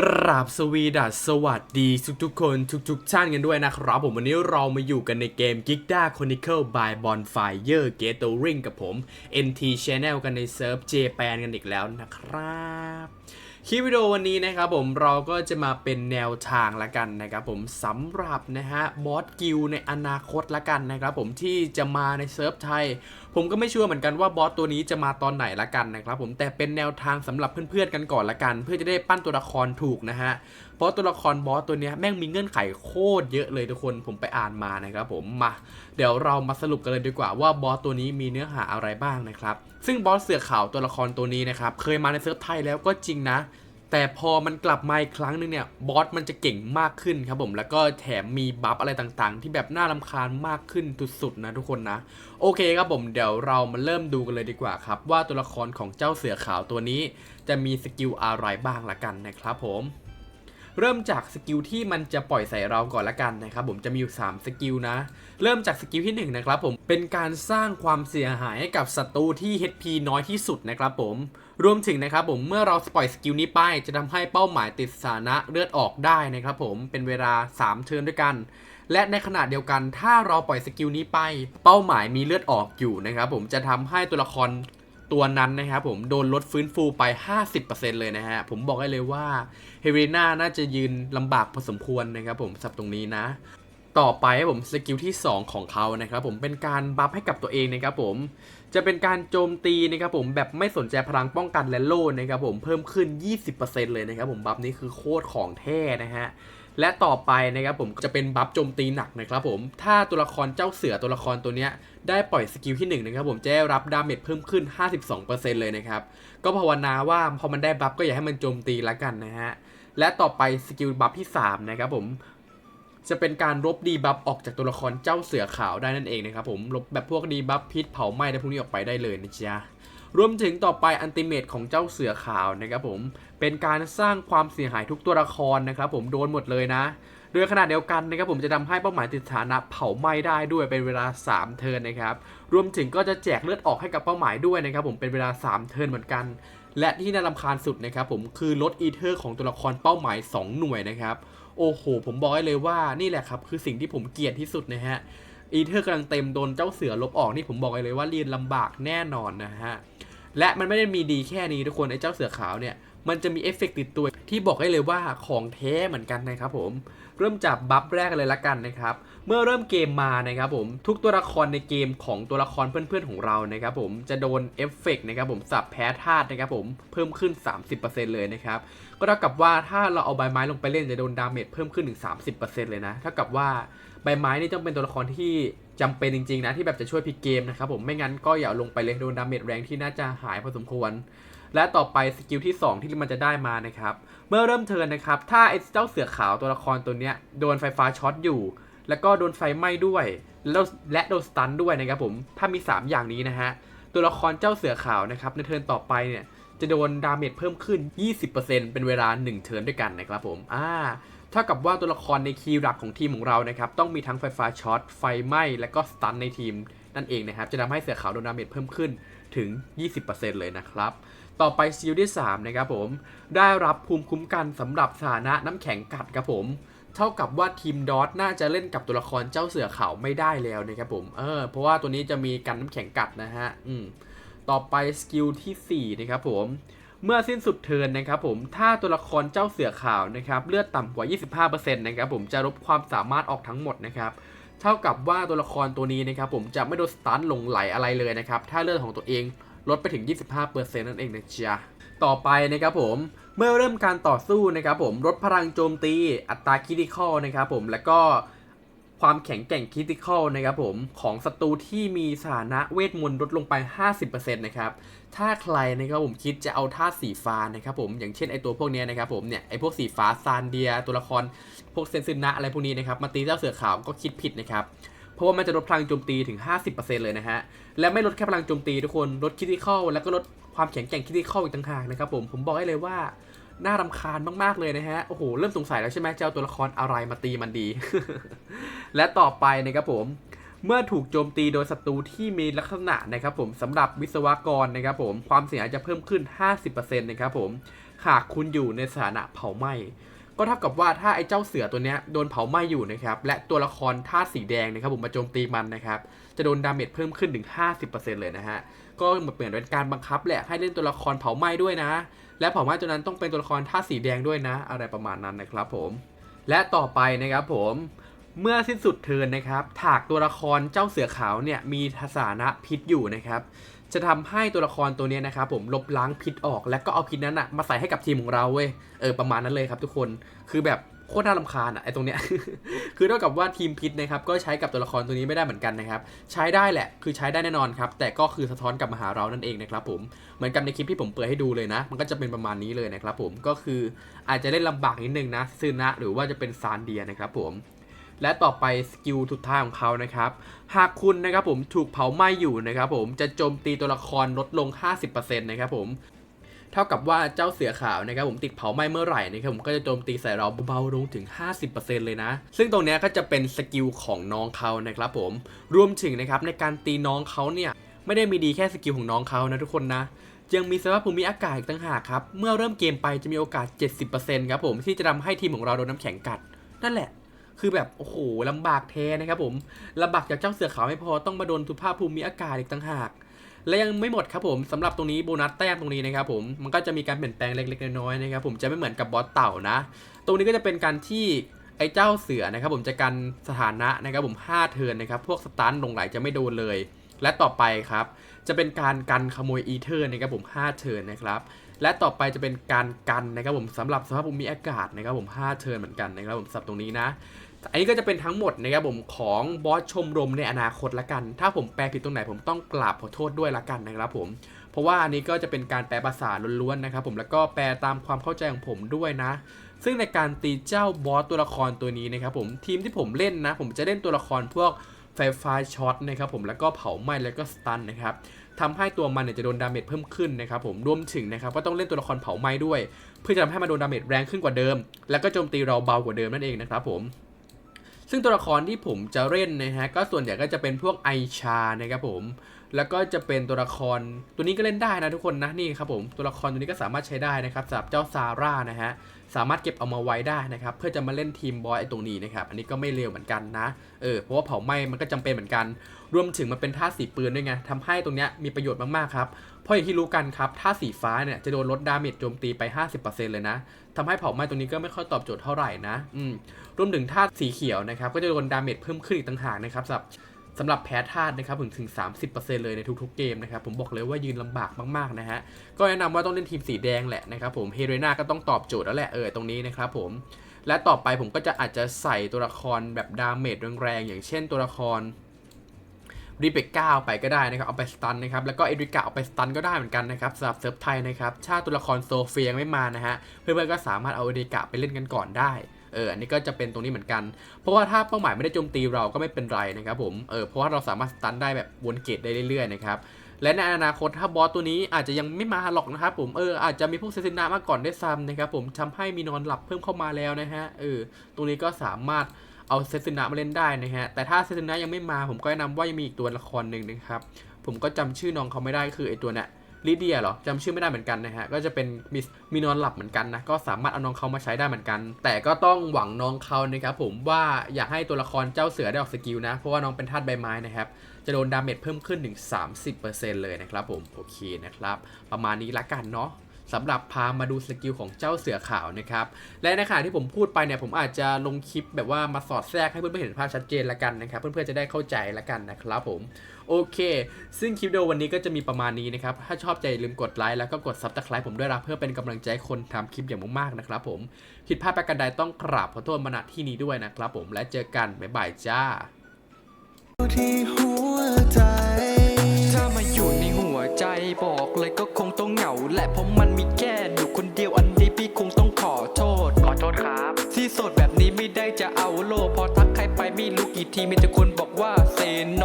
กราบสวีดัสสวัสดีทุกทุกๆคนทุกๆท่านกันด้วยนะครับ ผมวันนี้เรามาอยู่กันในเกม g i g d a Chronicle by Bonfire Gathering กับผม NT Channel กันในเซิร์ฟ Japan กันอีกแล้วนะครับ คลิปวิดีโอวันนี้นะครับผมเราก็จะมาเป็นแนวทางละกันนะครับผมสำหรับนะฮะบอสกิลในอนาคตละกันนะครับผมที่จะมาในเซิร์ฟไทย ผมก็ไม่เชื่อเหมือนกันว่าบอสตัวนี้จะมาตอนไหนละกันนะครับผมแต่เป็นแนวทางสำหรับเพื่อนๆกันก่อนละกัน เพื่อจะได้ปั้นตัวละครถูกนะฮะเพราะตัวละครบอสตัวนี้แม่งมีเงื่อนไขโคตรเยอะเลยทุกคนผมไปอ่านมานะครับผมมาเดี๋ยวเรามาสรุปกันเลยดีกว่าว่าบอสตัวนี้มีเนื้อหาอะไรบ้างนะครับซึ่งบอสเสือขาวตัวละครตัวนี้นะครับเคยมาในเซิร์ฟไทยแล้วก็จริงนะแต่พอมันกลับมาอีกครั้งหนึงเนี่ยบอสมันจะเก่งมากขึ้นครับผมแล้วก็แถมมีบัฟอะไรต่างๆ ที่แบบน่ารำคาญมากขึ้นสุดๆนะทุกคนนะโอเคครับผมเดี๋ยวเรามาเริ่มดูกันเลยดีกว่าครับ ว่าตัวละครของเจ้าเสือขาวตัวนี้ จะมีสกิลอะไรบ้างละกันนะครับผม เริ่มจากสกิลที่มันจะปล่อยใส่เราก่อนละกันนะครับผมจะมีอยู่ 3 สกิลนะ เริ่มจากสกิลที่ 1 นะครับผมเป็นการสร้างความเสียหายให้กับศัตรูที่ HP น้อยที่สุดนะครับผมรวมถึงนะครับผมเมื่อเราปล่อยสกิลนี้ไป จะทำให้เป้าหมายติดสานะเลือดออกได้นะครับผมเป็นเวลา 3 เทิร์นด้วยกัน และในขณะเดียวกันถ้าเราปล่อยสกิลนี้ไป เป้าหมายมีเลือดออกอยู่นะครับผมจะทำให้ตัวละคร ตัวนั้นนะครับผมโดนลดฟื้นฟูไป 50%เลยนะฮะ ผมบอกได้เลยว่าเฮเรนาน่าจะยืนลำบากพอสมควรนะครับผมสับตรงนี้นะ ต่อไปผมสกิลที่ 2 ของเขานะครับผมเป็นการบัฟให้กับตัวเองนะครับผมจะเป็นการโจมตีนะครับผมแบบไม่สนใจพลังป้องกันและโล่นะครับผมเพิ่มขึ้น 20%เลยนะครับผมบัฟนี้คือโคตรของแท้นะฮะ และต่อไปนะครับผมจะเป็นบัฟโจมตีหนักนะครับผม ถ้าตัวละครเจ้าเสือตัวละครตัวเนี้ยได้ปล่อยสกิลที่1นะครับผมจะได้รับดาเมจเพิ่มขึ้น 52%เลยนะครับ ก็ภาวนาว่าพอมันได้บัฟก็อย่าให้มันโจมตีละกันนะฮะ และต่อไปสกิลบัฟที่ 3 นะครับผมจะเป็นการลบดีบัฟออกจากตัวละครเจ้าเสือขาวได้นั่นเองนะครับผมลบแบบพวกดีบัฟพิษเผาไหม้ได้พวกนี้ออกไปได้เลยนะจ๊ะ รวมถึงต่อไปอันติเมตของเจ้าเสือขาวนะครับผม เป็นการสร้างความเสียหายทุกตัวละครนะครับผมโดนหมดเลยนะ โดยขนาดเดียวกันนะครับผมจะทำให้เป้าหมายติดสานะเผาไหม้ได้ด้วยเป็นเวลา 3 เทิร์นนะครับ รวมถึงก็จะแจกเลือดออกให้กับเป้าหมายด้วยนะครับผมเป็นเวลา 3 เทิร์นเหมือนกัน และที่น่ารำคาญสุดนะครับผมคือลดอีเทอร์ของตัวละครเป้าหมาย 2 หน่วยนะครับ โอ้โห ผมบอกเลยว่านี่แหละครับคือสิ่งที่ผมเกลียดที่สุดนะฮะ อีเทอร์กำลังเต็มโดนเจ้าเสือลบออกนี่ผมบอกเลยว่าเรียนลำบากแน่นอนนะฮะและมันไม่ได้มีดีแค่นี้ทุกคนไอ้เจ้าเสือขาวเนี่ยมันจะมีเอฟเฟกต์ติดตัวที่บอกได้เลยว่าของแท้เหมือนกันนะครับผม เริ่มจากบัฟแรกเลยละกันนะครับ เมื่อเริ่มเกมมานะครับผมทุกตัวละครในเกมของตัวละครเพื่อนๆของเรานะครับผมจะโดนเอฟเฟกต์นะครับผมสับแพ้ธาตุนะครับผมเพิ่มขึ้น 30%เลยนะครับ ก็เท่ากับว่าถ้าเราเอาใบไม้ลงไปเล่นจะโดนดาเมจเพิ่มขึ้นถึง 30%เลยนะเท่ากับว่าใบไม้นี่ต้องเป็นตัวละครที่จำเป็นจริงๆนะที่แบบจะช่วยพลิกเกมนะครับผมไม่งั้นก็อย่าเอาลงไปเลยโดนดาเมจแรงที่น่าจะหายพอสมควร และต่อไปสกิลที่ 2 ที่มันจะได้มานะครับเมื่อเริ่มเทิร์นนะครับถ้าไอ้เจ้าเสือขาวตัวละครตัวเนี้ยโดนไฟฟ้าช็อตอยู่ แล้วก็โดนไฟไหม้ด้วยแล้วและโดนสตันด้วยนะครับผมถ้ามี 3 อย่างนี้นะฮะตัวละครเจ้าเสือขาวนะครับในเทิร์นต่อไปเนี่ย จะโดนดาเมจเพิ่มขึ้น 20%เป็นเวลา 1 เทิร์นด้วยกันนะครับผม อ่าเท่ากับว่าตัวละครในคีย์หลักของทีมของเรานะครับต้องมีทั้งไฟฟ้าช็อต ไฟไหม้ และก็สตันในทีมนั่นเองนะครับ จะทำให้เสือขาวโดนดาเมจเพิ่มขึ้นถึง 20%เลยนะครับ ต่อไปสกิลที่ 3 นะครับผม ได้รับภูมิคุ้มกันสำหรับสถานะน้ำแข็งกัดครับผม เท่ากับว่าทีมดอทน่าจะเล่นกับตัวละครเจ้าเสือขาวไม่ได้แล้วนะครับผม เออ เพราะว่าตัวนี้จะมีกันน้ำแข็งกัดนะฮะ อืม ต่อไปสกิลที่4นะครับผมเมื่อสิ้นสุดเทินนะครับผมถ้าตัวละครเจ้าเสือขาวนะครับเลือดต่ำกว่า 25%นะครับผมจะลบความสามารถออกทั้งหมดนะครับเท่ากับว่าตัวละครตัวนี้นะครับผมจะไม่โดนสตันหลงไหลอะไรเลยนะครับถ้าเลือดของตัวเองลดไปถึง 25%นั่นเองนะจ๊ะต่อไปนะครับผมเมื่อเริ่มการต่อสู้นะครับผมลดพลังโจมตีอัตราคิติคอลนะครับผมแล้วก็ ความแข็งแกร่งคริติคอลนะครับผมของศัตรูที่มีสถานะเวทมนต์ลดลงไป 50%นะครับถ้าใครนะครับผมคิดจะเอาธาตุสีฟ้านะครับผมอย่างเช่นไอตัวพวกเนี้ยนะครับผมเนี่ยไอพวกสีฟ้าซานเดีย ตัวละครพวกเซนซึนะอะไรพวกนี้นะครับมาตีเจ้าเสือขาวก็คิดผิดนะครับเพราะว่ามันจะลดพลังโจมตีถึง 50%เลยนะฮะและไม่ลดแค่พลังโจมตีทุกคนลดคริติคอลแล้วก็ลดความแข็งแกร่งคริติคอลอีกต่างหากนะครับผมผมบอกให้เลยว่าน่ารำคาญมาก ๆ เลยนะฮะ โอ้โห เริ่มสงสัยแล้วใช่ไหมเจ้าตัวละครอะไรมาตีมันดี และต่อไปนะครับผมเมื่อถูกโจมตีโดยศัตรูที่มีลักษณะนะครับผมสำหรับวิศวกรนะครับผมความเสียหายจะเพิ่มขึ้น 50%นะครับผมหากคุณอยู่ในสถานะเผาไหม้ก็เท่ากับว่าถ้าไอ้เจ้าเสือตัวเนี้ยโดนเผาไหม้อยู่นะครับและตัวละครธาตุสีแดงนะครับผมมาโจมตีมันนะครับจะโดนดาเมจเพิ่มขึ้นถึง 50%เลยนะฮะก็เหมือนเป็นการบังคับแหละให้เล่นตัวละครเผาไหม้ด้วยนะ และเผาไหม้ตัวนั้นต้องเป็นตัวละครธาตุสีแดงด้วยนะ อะไรประมาณนั้นนะครับผมและต่อไปนะครับผม เมื่อสิ้นสุดเทินนะครับ ถากตัวละครเจ้าเสือขาวเนี่ยมีสถานะพิษอยู่นะครับ จะทำให้ตัวละครตัวนี้นะครับผมลบล้างพิษออก แล้วก็เอาพิษนั้นอะมาใส่ให้กับทีมของเราเว้ย เออประมาณนั้นเลยครับทุกคน คือแบบโคตรน่ารำคาญอะไอตรงเนี้ย คือเท่ากับว่าทีมพิษนะครับก็ใช้กับตัวละครตัวนี้ไม่ได้เหมือนกันนะครับ ใช้ได้แหละ คือใช้ได้แน่นอนครับ แต่ก็คือสะท้อนกลับมาหาเรานั่นเองนะครับผม เหมือนกับในคลิปที่ผมเปิดให้ดูเลยนะ มันก็จะเป็นประมาณนี้เลยนะครับผม ก็คืออาจจะเล่นลำบากนิดนึงนะซึนะหรือว่าจะเป็นซานเดียนะครับผม และต่อไปสกิลสุดท้ายของเขานะครับ หากคุณนะครับผมถูกเผาไหม้อยู่นะครับผมจะโจมตีตัวละครลดลง 50%นะครับผมเท่ากับว่าเจ้าเสือขาวนะครับผมติดเผาไหม้เมื่อไหร่นะครับผมก็จะโจมตีใส่เราเบาลงถึง 50%เลยนะ ซึ่งตรงนี้ก็จะเป็นสกิลของน้องเขานะครับผมรวมถึงนะครับในการตีน้องเขาเนี่ยไม่ได้มีดีแค่สกิลของน้องเขานะทุกคนนะ ยังมีสภาพภูมิอากาศอีกต่างหากครับ เมื่อเริ่มเกมไปจะมีโอกาส 70%ครับผมที่จะทำให้ทีมของเราโดนน้ำแข็งกัด นั่นแหละ คือแบบโอ้โหลำบากแท้นะครับผมลำบากจากเจ้าเสือขาวไม่พอต้องมาโดนทุพภาพภูมิอากาศอีกต่างหากและยังไม่หมดครับผมสำหรับตรงนี้โบนัสแต้มตรงนี้นะครับผมมันก็จะมีการเปลี่ยนแปลงเล็กๆน้อยๆนะครับผมจะไม่เหมือนกับบอสเต่านะ ตรงนี้ก็จะเป็นการที่ไอ้เจ้าเสือนะครับผมจะกันสถานะนะครับผม5เทินนะครับพวกสตันลงไหลจะไม่โดนเลย และต่อไปครับจะเป็นการกันขโมยอีเทอร์นะครับผม5เทินนะครับและต่อไปจะเป็นการกันนะครับผมสำหรับสภาพภูมิอากาศนะครับผม5เทินเหมือนกันนะครับผมสับตรงนี้นะ อันนี้ก็จะเป็นทั้งหมดนะครับผมของบอสชมรมในอนาคตละกัน ถ้าผมแปลผิดตรงไหนผมต้องกราบขอโทษด้วยละกันนะครับผม เพราะว่าอันนี้ก็จะเป็นการแปลภาษาล้วนๆนะครับผมแล้วก็แปลตามความเข้าใจของผมด้วยนะ ซึ่งในการตีเจ้าบอสตัวละครตัวนี้นะครับผมทีมที่ผมเล่นนะ ผมจะเล่นตัวละครพวกไฟฟ้าช็อตนะครับผมแล้วก็เผาไหม้แล้วก็สตันนะครับทำให้ตัวมันเนี่ยจะโดนดาเมจเพิ่มขึ้นนะครับผมรวมถึงนะครับก็ต้องเล่นตัวละครเผาไหม้ด้วย เพื่อจะทำให้มันโดนดาเมจแรงขึ้นกว่าเดิม แล้วก็โจมตีเราเบากว่าเดิมนั่นเองนะครับผม ซึ่งตัวละครที่ผมจะเล่นนะฮะก็ส่วนใหญ่ก็จะเป็นพวกไอชานะครับผมแล้วก็จะเป็นตัวละครตัวนี้ก็เล่นได้นะทุกคนนะนี่ครับผมตัวละครตัวนี้ก็สามารถใช้ได้นะครับสำหรับเจ้าซาร่านะฮะ สามารถเก็บเอามาไว้ได้นะครับเพื่อจะมาเล่นทีมบอยไอตรงนี้นะครับอันนี้ก็ไม่เลวเหมือนกันนะเออเพราะว่าเผาไหม้มันก็จำเป็นเหมือนกัน รวมถึงมันเป็นท่าสีปืนด้วยไงทำให้ตรงเนี้ยมีประโยชน์มากๆครับเพราะอย่างที่รู้กันครับท่าสีฟ้าเนี่ยจะโดนลดดาเมจโจมตีไป 50%เลยนะทำให้เผาไหม้ตรงนี้ก็ไม่ค่อยตอบโจทย์เท่าไหร่นะอืมรวมถึงธาสีเขียวนะครับก็จะโดนดาเมจเพิ่มขึ้นอีกต่างหากนะครับสำหรับ สำหรับแพ้ธาตุนะครับถึงถึง 30%เลยในทุกๆเกมนะครับผมบอกเลยว่ายืนลำบากมากๆนะฮะก็แนะนำว่าต้องเล่นทีมสีแดงแหละนะครับผมเฮเรนาก็ต้องตอบโจทย์แล้วแหละเออตรงนี้นะครับผมและต่อไปผมก็จะอาจจะใส่ตัวละครแบบดาเมจแรงๆอย่างเช่นตัวละครรีเบก้าไปก็ได้นะครับ เอาไปสตันนะครับ แล้วก็เอริกาเอาไปสตันก็ได้เหมือนกันนะครับสำหรับเซิร์ฟไทยนะครับถ้าตัวละครโซเฟียยังไม่มานะฮะ เพื่อนๆก็สามารถเอาเอริกาไปเล่นกันก่อนได้ เอออันนี้ก็จะเป็นตรงนี้เหมือนกัน เพราะว่าถ้าเป้าหมายไม่ได้โจมตีเราก็ไม่เป็นไรนะครับผมเออเพราะว่าเราสามารถสตันได้แบบวนเกตได้เรื่อยๆนะครับและในอนาคตถ้าบอสตัวนี้อาจจะยังไม่มาหรอกนะครับผมเอออาจจะมีพวกเซซินามาก่อนได้ซ้ำนะครับผมทำให้มีนอนหลับเพิ่มเข้ามาแล้วนะฮะเออตรงนี้ก็สามารถเอาเซซินามาเล่นได้นะฮะแต่ถ้าเซซินายังไม่มาผมก็แนะนำว่ายังมีอีกตัวละครหนึ่งนะครับผมก็จำชื่อน้องเขาไม่ได้คือไอตัวเนี้ย ลิเดียเหรอจำชื่อไม่ได้เหมือนกันนะฮะก็จะเป็นมีมีนอนหลับเหมือนกันนะก็สามารถเอาน้องเขามาใช้ได้เหมือนกัน แต่ก็ต้องหวังน้องเขานะครับผมว่าอยากให้ตัวละครเจ้าเสือได้ออกสกิลนะ เพราะว่าน้องเป็นธาตุใบไม้นะครับจะโดนดาเมจเพิ่มขึ้นถึง30%เลยนะครับผมโอเคนะครับประมาณนี้ละกันเนาะ สำหรับพามาดูสกิลของเจ้าเสือขาวนะครับและในขณะที่ผมพูดไปเนี่ยผมอาจจะลงคลิปแบบว่ามาสอดแทรกให้เพื่อนๆเห็นภาพชัดเจนละกันนะครับ เพื่อนๆจะได้เข้าใจละกันนะครับผมโอเค ซึ่งคลิปวิดีโอวันนี้ก็จะมีประมาณนี้นะครับ ถ้าชอบใจอย่าลืมกดไลค์แล้วก็กดซับสไครป์ผมด้วยนะเพื่อเป็นกำลังใจคนทำคลิปอย่างมากๆนะครับผมผิดพลาดประการใดต้องกราบขอโทษมาณที่นี้ด้วยนะครับผมและเจอกันบ๊ายบายจ้าที่หัวใจ ใจบอกเลยก็คงต้องเหงา และเพราะมันมีแค่อยู่คนเดียวอันนี้พี่คงต้องขอโทษ ขอโทษครับ ที่โสดแบบนี้ไม่ได้จะเอาโล พอทักใครไปไม่รู้กี่ทีมีแต่คนบอกว่าเซโน